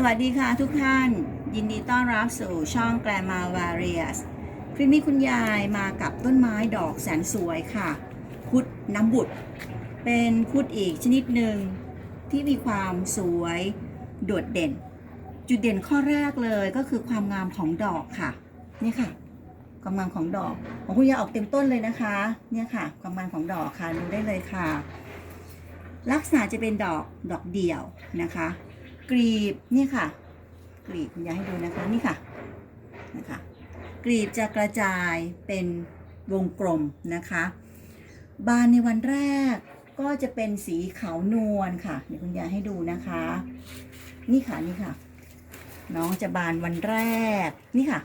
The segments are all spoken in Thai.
สวัสดีค่ะทุกท่าน ยินดีต้อนรับสู่ช่อง Grandma Various คลิปนี้คุณยายมากับต้นไม้ดอกแสนสวยค่ะพุทธน้ำบุตร เป็นพุทธอีกชนิดหนึ่งที่มีความสวย โดดเด่น จุดเด่นข้อแรกเลยก็คือความงามของดอกค่ะ นี่ค่ะ ความงามของดอก ของคุณยายออกเต็มต้นเลยนะคะ เนี่ยค่ะ ความงามของดอกค่ะดูได้เลยค่ะ ลักษณะจะเป็นดอกดอกเดี่ยวนะคะ กรีบนี่ค่ะ กรีบคุณยายให้ดูนะคะนี่ค่ะนะคะกรีบจะกระจายเป็นวงกลมนะคะ บานในวันแรกก็จะเป็นสีขาวนวลค่ะเดี๋ยวคุณยายให้ดูนะคะ นี่ค่ะนี่ค่ะ น้องจะบานวันแรกนี่ค่ะ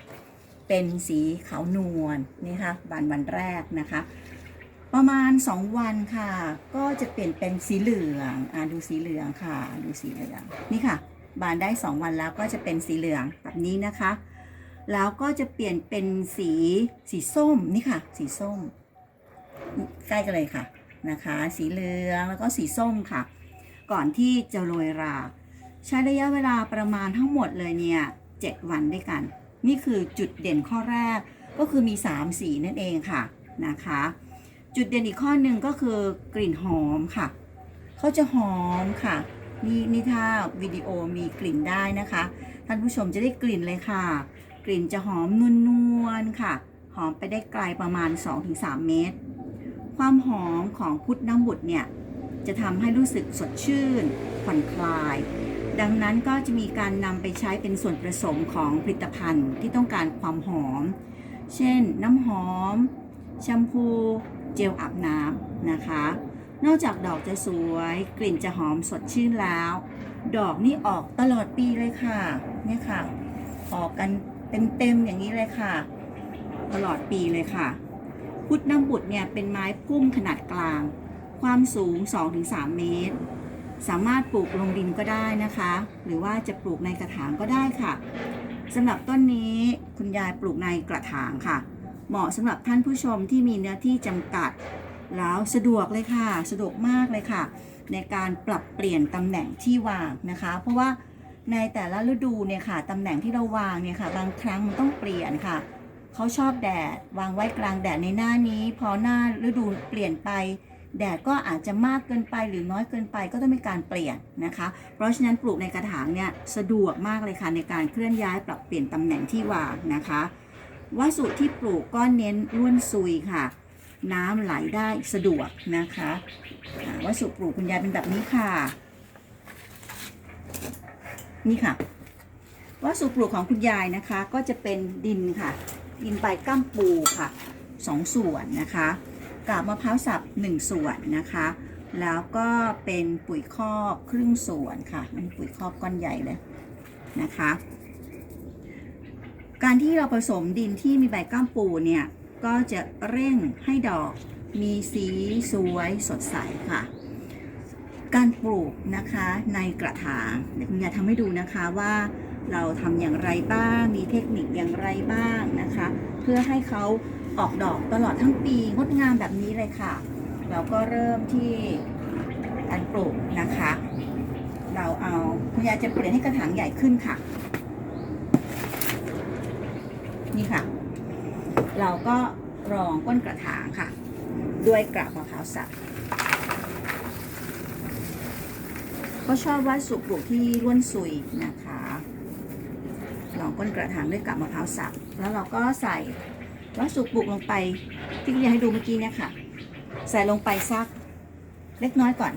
เป็นสีขาวนวลนี่ค่ะบานวันแรกนะคะ ประมาณ 2 วันค่ะ ก็จะเปลี่ยนเป็นสีเหลืองอ่าดูสีเหลืองค่ะ ดูสีเหลืองนี่ค่ะ บานได้ 2 วันแล้วก็จะเป็นสีเหลืองแบบนี้นะคะ แล้วก็จะเปลี่ยนเป็นสีสีส้มนี่ค่ะ สีส้ม ใกล้กันเลยค่ะนะคะ สีเหลืองแล้วก็สีส้มค่ะ ก่อนที่จะโรยรา ใช้ระยะเวลาประมาณทั้งหมดเลยเนี่ย7วันด้วยกัน นี่คือจุดเด่นข้อแรกก็คือมี 3 สีนั่นเองค่ะนะคะ จุดเด่นอีกข้อหนึ่งก็คือกลิ่นหอมค่ะ เขาจะหอมค่ะ นี่นี่ถ้าวิดีโอมีกลิ่นได้นะคะ ท่านผู้ชมจะได้กลิ่นเลยค่ะ กลิ่นจะหอมนวลๆค่ะ หอมไปได้ไกลประมาณ 2-3 เมตร ความหอมของพุทธน้ำบุตรเนี่ยจะทำให้รู้สึกสดชื่นผ่อนคลาย ดังนั้นก็จะมีการนำไปใช้เป็นส่วนผสมของผลิตภัณฑ์ที่ต้องการความหอม เช่นน้ำหอม แชมพู เจลอาบน้ำนะคะ นอกจากดอกจะสวยกลิ่นจะหอมสดชื่นแล้ว ดอกนี่ออกตลอดปีเลยค่ะเนี่ยค่ะ ออกกันเต็มๆอย่างนี้เลยค่ะ ตลอดปีเลยค่ะ พุทธน้ำบุตรเนี่ยเป็นไม้พุ่มขนาดกลาง ความสูง 2-3 เมตร สามารถปลูกลงดินก็ได้นะคะ หรือว่าจะปลูกในกระถางก็ได้ค่ะสำหรับต้นนี้คุณยายปลูกในกระถางค่ะ เหมาะสำหรับท่านผู้ชมที่มีเนื้อที่จำกัด แล้วสะดวกเลยค่ะ สะดวกมากเลยค่ะ ในการปรับเปลี่ยนตำแหน่งที่วางนะคะ เพราะว่าในแต่ละฤดูเนี่ยค่ะตำแหน่งที่เราวางเนี่ยค่ะ บางครั้งมันต้องเปลี่ยนค่ะเขาชอบแดด วางไว้กลางแดดในหน้านี้ พอหน้าฤดูเปลี่ยนไป แดดก็อาจจะมากเกินไปหรือน้อยเกินไปก็ต้องมีการเปลี่ยนนะคะ เพราะฉะนั้นปลูกในกระถางเนี่ยสะดวกมากเลยค่ะในการเคลื่อนย้ายปรับเปลี่ยนตำแหน่งที่วางนะคะ วัสดุที่ปลูกก็เน้นล้วนซุยค่ะ น้ำไหลได้สะดวกนะคะวัสดุปลูกคุณยายเป็นแบบนี้ค่ะ นี่ค่ะ วัสดุปลูกของคุณยายนะคะก็จะเป็นดินค่ะ ดินใบก้ามปูค่ะสองส่วนนะคะกาบมะพร้าวสับหนึ่งส่วนนะคะ แล้วก็เป็นปุ๋ยคอกครึ่งส่วนค่ะมันปุ๋ยคอกก้อนใหญ่เลยนะคะ การที่เราผสมดินที่มีใบก้ามปูเนี่ย ก็จะเร่งให้ดอกมีสีสวยสดใสค่ะ การปลูกนะคะในกระถางเดี๋ยวคุณยายทำให้ดูนะคะว่าเราทำอย่างไรบ้าง มีเทคนิคอย่างไรบ้างนะคะ เพื่อให้เขาออกดอกตลอดทั้งปีงดงามแบบนี้เลยค่ะ เราก็เริ่มที่การปลูกนะคะ เราเอาคุณยายจะเปลี่ยนให้กระถางใหญ่ขึ้นค่ะ นี่ค่ะ เราก็รองก้นกระถางค่ะ ด้วยกราบมะพร้าวสับก็ชอบวัสดุปลูกที่ร่วนซุยนะคะรองก้นกระถางด้วยกับมะพร้าวสับแล้วเราก็ใส่วัสดุปลูกลงไปที่คุณยายให้ดูเมื่อกี้เนี่ยค่ะ ใส่ลงไปสักเล็กน้อยก่อน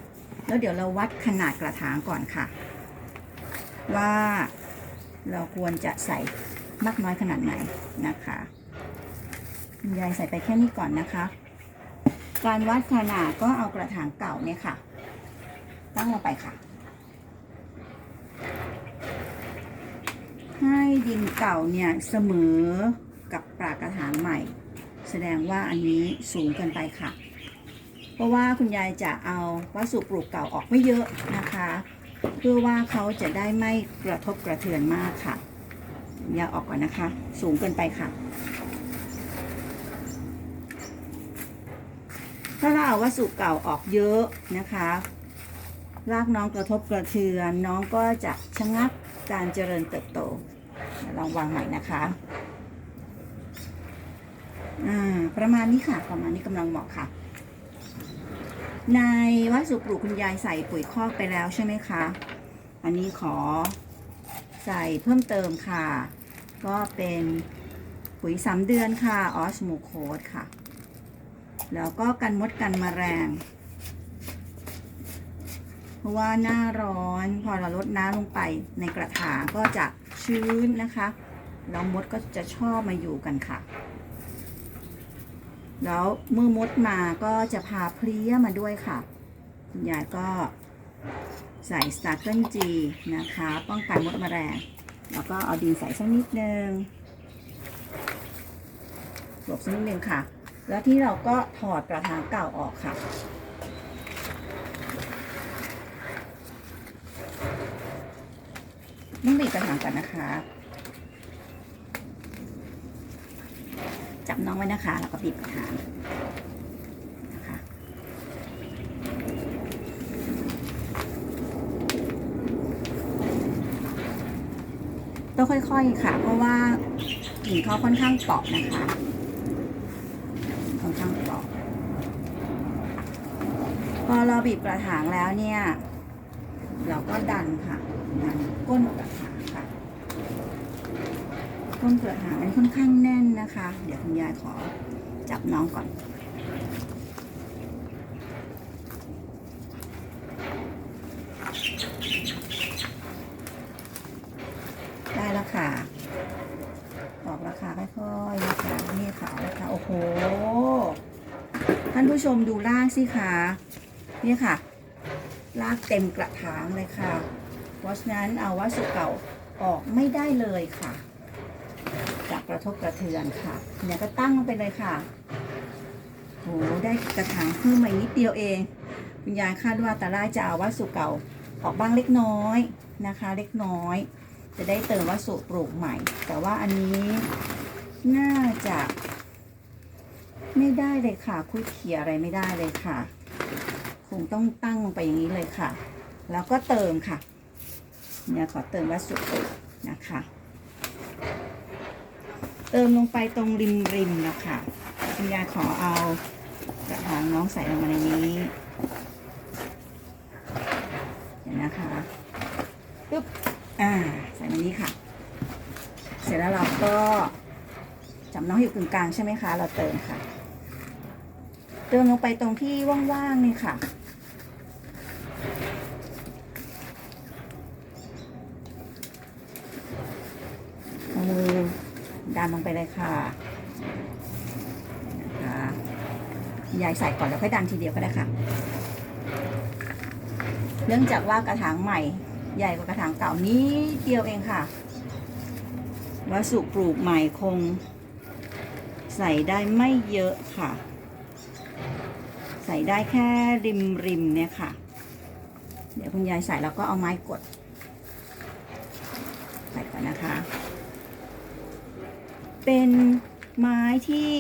แล้วเดี๋ยวเราวัดขนาดกระถางก่อนค่ะ ว่าเราควรจะใส่ มากน้อยขนาดไหนนะคะคุณยายใส่ไปแค่นี้ก่อนนะคะ การวัดขนาดก็เอากระถางเก่าเนี่ยค่ะ ตั้งลงไปค่ะ ให้ดินเก่าเนี่ยเสมอกับปรากกระถางใหม่ แสดงว่าอันนี้สูงเกินไปค่ะ เพราะว่าคุณยายจะเอาวัสดุปลูกเก่าออกไม่เยอะนะคะ เพื่อว่าเขาจะได้ไม่กระทบกระเทือนมากค่ะ อย่าออกก่อนนะคะ สูงเกินไปค่ะ ถ้าเราเอาวัสดุเก่าออกเยอะนะคะรากน้องกระทบกระเทือน น้องก็จะชะงักการเจริญเติบโตลองวางใหม่นะคะอ่าประมาณนี้ค่ะ ประมาณนี้กำลังเหมาะค่ะ ในวัสดุปลูกคุณยายใส่ปุ๋ยคอกไปแล้วใช่ไหมคะ อันนี้ขอใส่เพิ่มเติมค่ะ ก็เป็นปุ๋ยสามเดือนค่ะออสโมโคดค่ะ แล้วก็กันมดกันแมลงเพราะว่าหน้าร้อนพอเราลดน้ำลงไปในกระถางก็จะชื้นนะคะแล้วมดก็จะชอบมาอยู่กันค่ะ แล้วเมื่อมดมาก็จะพาเพลี้ยมาด้วยค่ะคุณยายก็ใส่สตาร์เกิลจีนะคะ ป้องกันมดแมลง แล้วก็เอาดินใส่สักนิดนึงหลบสักนิดนึงค่ะ แล้วที่เราก็ถอดกระถางเก่าออกค่ะ ต้องบีบกระถางก่อนนะคะ จับน้องไว้นะคะ แล้วก็บีบกระถางนะคะ ต้องค่อยๆค่ะ เพราะว่ากิ่งเขาค่อนข้างเปราะนะคะค่อนข้างเปราะพอเราบีบกระถางแล้วเนี่ย เราก็ดันค่ะดันก้นกระถางค่ะก้นกระถางอันนี้ค่อนข้างแน่นนะคะ เดี๋ยวคุณยายขอจับน้องก่อน ได้แล้วค่ะ ออกราคาค่อยๆนะคะนี่ค่ะราคาโอ้โห ท่าน ผู้ชมดูรากสิคะนี่ค่ะลากเต็มกระถางเลยค่ะ เพราะฉะนั้นเอาวัสดุเก่าออกไม่ได้เลยค่ะ จากกระทบกระเทือนค่ะเนี่ยก็ตั้งไปเลยค่ะโหได้กระถางเพิ่มมาอีกนิดเดียวเองคุณยายคาดว่าตาล่าจะเอาวัสดุเก่าออกบ้างเล็กน้อยนะคะ เล็กน้อย จะได้เติมวัสดุปลูกใหม่ แต่ว่าอันนี้น่าจะ ไม่ได้เลยค่ะคุยเขียอะไรไม่ได้เลยค่ะ คงต้องตั้งลงไปอย่างนี้เลยค่ะ แล้วก็เติมค่ะ เนี่ยขอเติมวัสดุนะคะ เติมลงไปตรงริมริมนะคะคุณยายขอเอากระถางน้องใส่ลงมาในนี้เดี๋ยวนะคะปึ๊บอ่าใส่ในนี้ค่ะ เสร็จแล้วเราก็จับน้องอยู่กึ่งกลางใช่ไหมคะ เราเติมค่ะ เติมลงไปตรงที่ว่างๆนี่ค่ะ เอามือดันลงไปเลยค่ะนะคะยายใส่ก่อนแล้วค่อยดันทีเดียวก็ได้ค่ะ เนื่องจากว่ากระถางใหม่ใหญ่กว่ากระถางเก่านี้เดียวเองค่ะ วัสดุปลูกใหม่คง ใส่ได้ไม่เยอะค่ะ ใส่ได้แค่ริมริมๆเนี่ยค่ะ เดี๋ยวคุณยายใส่แล้วก็เอาไม้กด ใส่ก่อนนะคะ เป็นไม้ที่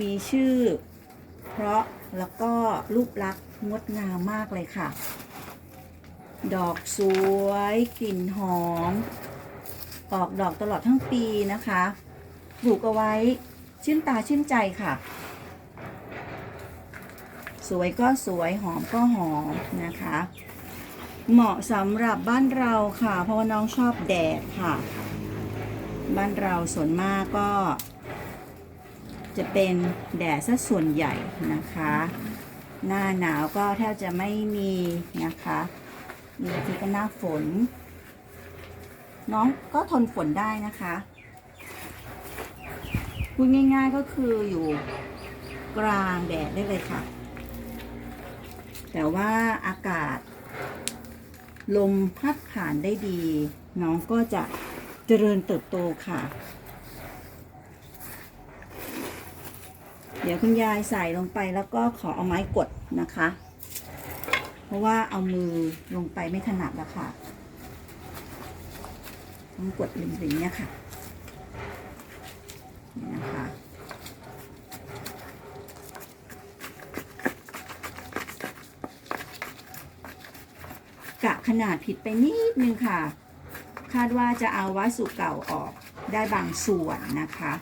มีชื่อ เพราะแล้วก็รูปลักษณ์งดงามมากเลยค่ะ ดอกสวยกลิ่นหอม ออกดอกตลอดทั้งปีนะคะ ปลูกเอาไว้ชื่นตาชื่นใจค่ะ สวยก็สวยหอมก็หอมนะคะ เหมาะสำหรับบ้านเราค่ะ เพราะว่าน้องชอบแดดค่ะ บ้านเราส่วนมากก็ จะเป็นแดดซะส่วนใหญ่นะคะ หน้าหนาวก็แทบจะไม่มีนะคะมีทีก็หน้าฝน น้องก็ทนฝนได้นะคะพูดง่ายๆก็คืออยู่กลางแดดได้เลยค่ะ แต่ว่าอากาศ ลมพัดผ่านได้ดี น้องก็จะเจริญเติบโตค่ะ เดี๋ยวคุณยายใส่ลงไปแล้วก็ขอเอาไม้กดนะคะ เพราะว่าเอามือลงไปไม่ถนัดแล้วค่ะต้องกดริมๆเนี่ยค่ะนี่นะคะ กะข นาดผิดไปนิดนึงค่ะ คาดว่าจะเอาวัสดุเก่าออกได้บางส่วนนะคะ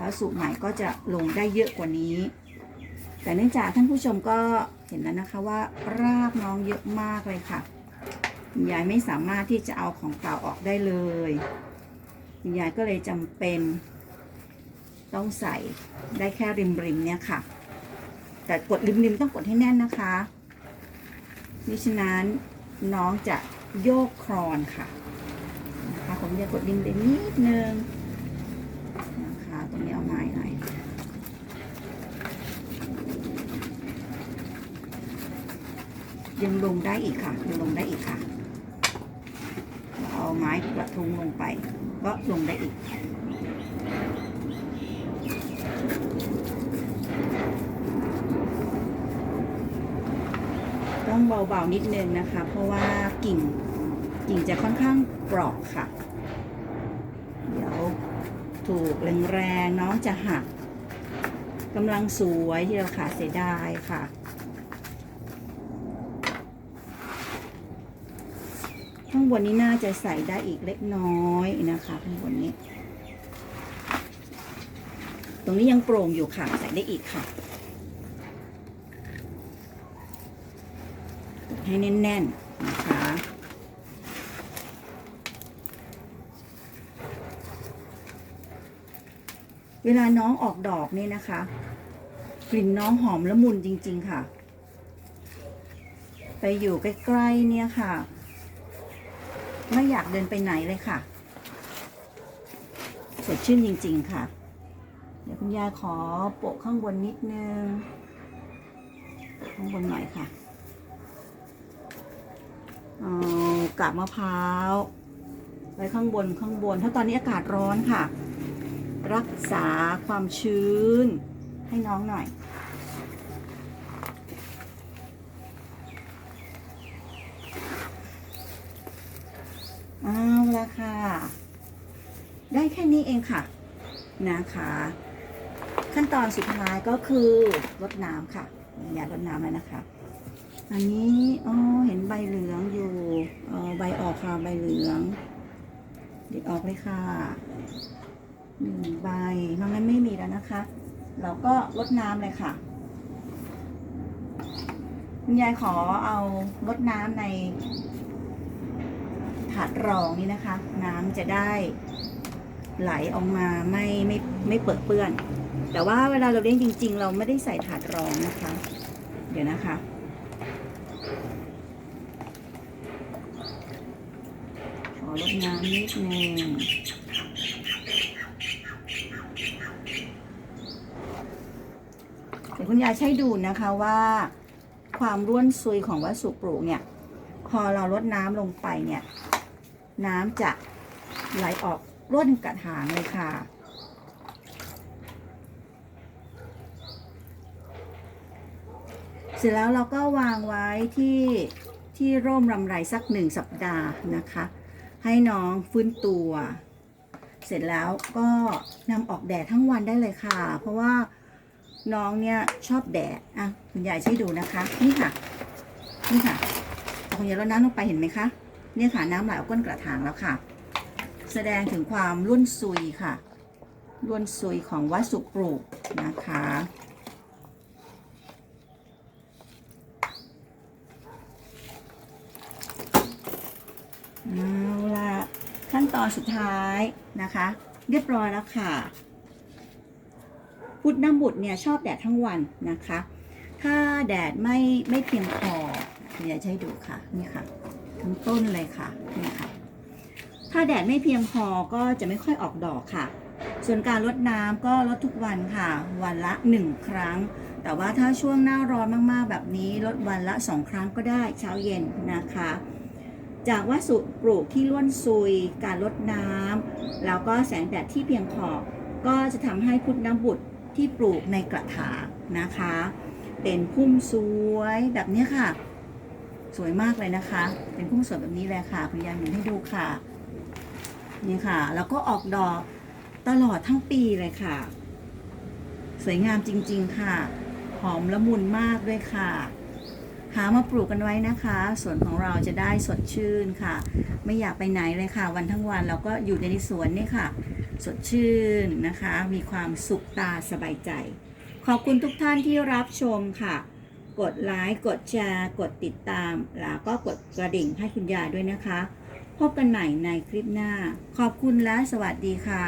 วัสดุใหม่ก็จะลงได้เยอะกว่านี้ แต่เนื่องจากท่านผู้ชมก็เห็นแล้วนะคะว่ารากน้องเยอะมากเลยค่ะยายไม่สามารถที่จะเอาของเก่าออกได้เลยยายก็เลยจำเป็น ต้องใส่ได้แค่ริมริมๆเนี่ยค่ะ แต่กดริมริมๆต้องกดให้แน่นนะคะมิฉะนั้น น้องจะโยกครอนค่ะนะคะผมจะกดริมริมๆนิดนึงนะคะตรงนี้เอาไม้หน่อยยังลงได้อีกค่ะยังลงได้อีกค่ะเราเอาไม้กระทุงลงไป ก็ลงได้อีก ต้อง เบาๆนิดนึงนะคะ เพราะว่ากิ่งกิ่งจะค่อนข้างเปราะค่ะ เดี๋ยวถูกแรงๆน้องจะหักกำลังสวยที่เราขาดเสียดายค่ะข้างบนนี้น่าจะใส่ได้อีกเล็กน้อยนะคะข้างบนนี้ ตรงนี้ยังโปร่งอยู่ค่ะ ใส่ได้อีกค่ะ ให้แน่นๆนะคะเวลาน้องออกดอกนี่นะคะ กลิ่นน้องหอมละมุนจริง ๆ ค่ะ ไปอยู่ใกล้ๆเนี่ยค่ะ ไม่อยากเดินไปไหนเลยค่ะ สดชื่นจริง ๆ ค่ะ เดี๋ยวคุณยายขอโปะข้างบนนิดนึง ข้างบนหน่อยค่ะ เอากาบมะพร้าวไว้ข้างบนข้างบน ถ้าตอนนี้อากาศร้อนค่ะ รักษาความชื้นให้น้องหน่อย เอาละค่ะ ได้แค่นี้เองค่ะ นะคะ ขั้นตอนสุดท้ายก็คือรดน้ำค่ะอย่ารดน้ำแล้วนะคะ อันนี้อ๋อเห็นใบเหลืองอยู่เออใบออกค่ะใบเหลืองเด็ดออกเลยค่ะหนึ่งใบนอกนั้นไม่มีแล้วนะคะ เราก็ลดน้ำเลยค่ะคุณยายขอเอาลดน้ำในถาดรองนี่นะคะ น้ำจะได้ไหลออกมาไม่ไม่ไม่เปิดเปื้อน แต่ว่าเวลาเราเลี้ยงจริง ๆ เราไม่ได้ใส่ถาดรองนะคะ เดี๋ยวนะคะ ขอลดน้ำนิดนึงเดี๋ยวคุณยายใช้ดูนะคะว่าความร่วนซุยของวัสดุปลูกเนี่ย พอเราลดน้ำลงไปเนี่ย น้ำจะไหลออกร่วนกระถางเลยค่ะ เสร็จแล้วเราก็วางไว้ที่ที่ร่มรำไรสักหนึ่งสัปดาห์นะคะ ให้น้องฟื้นตัว เสร็จแล้วก็นำออกแดดทั้งวันได้เลยค่ะ เพราะว่าน้องเนี่ยชอบแดด อะคุณยายช่วยดูนะคะ นี่ค่ะ นี่ค่ะเอาคุณยายลดน้ำลงไปเห็นไหมคะ เนี่ยค่ะน้ำไหลออกก้นกระถางแล้วค่ะ แสดงถึงความร่นซุยค่ะร่นซุยของวัสดุปลูกนะคะ เอาละขั้น ตอนสุดท้ายนะคะ เรียบร้อยแล้วค่ะ พุทธน้ำบุตรเนี่ยชอบแดดทั้งวันนะคะ ถ้าแดดไม่ไม่เพียงพอเดี๋ยวจะให้ดูค่ะนี่ค่ะ ทั้งต้นเลยค่ะนี่ค่ะ ถ้าแดดไม่เพียงพอก็จะไม่ค่อยออกดอกค่ะ ส่วนการลดน้ำก็ลดทุกวันค่ะ วันละ 1 ครั้ง แต่ว่าถ้าช่วงหน้าร้อนมากๆแบบนี้ลดวันละ 2 ครั้งก็ได้เช้าเย็นนะคะ จากวัสดุปลูกที่ล้วนซุย การลดน้ำแล้วก็แสงแดดที่เพียงพอก็จะทำให้พุทธน้ำบุตรที่ปลูกในกระถางนะคะ เป็นพุ่มสวยแบบนี้ค่ะ สวยมากเลยนะคะ เป็นพุ่มสวยแบบนี้เลยค่ะคุณยายหนุนให้ดูค่ะ นี่ค่ะ แล้วก็ออกดอกตลอดทั้งปีเลยค่ะ สวยงามจริง ๆ ค่ะ หอมละมุนมากด้วยค่ะามาปลูกกันไว้นะคะสวนของเราจะได้สดชื่นค่ะ ไม่อยากไปไหนเลยค่ะ วันทั้งวันเราก็อยู่ในสวนนี่ค่ะ สดชื่นนะคะ มีความสุขตาสบายใจ ขอบคุณทุกท่านที่รับชมค่ะ กดไลค์กดแชร์กดติดตาม แล้วก็กดกระดิ่งให้คุณยายด้วยนะคะ พบกันใหม่ในคลิปหน้า ขอบคุณและสวัสดีค่ะ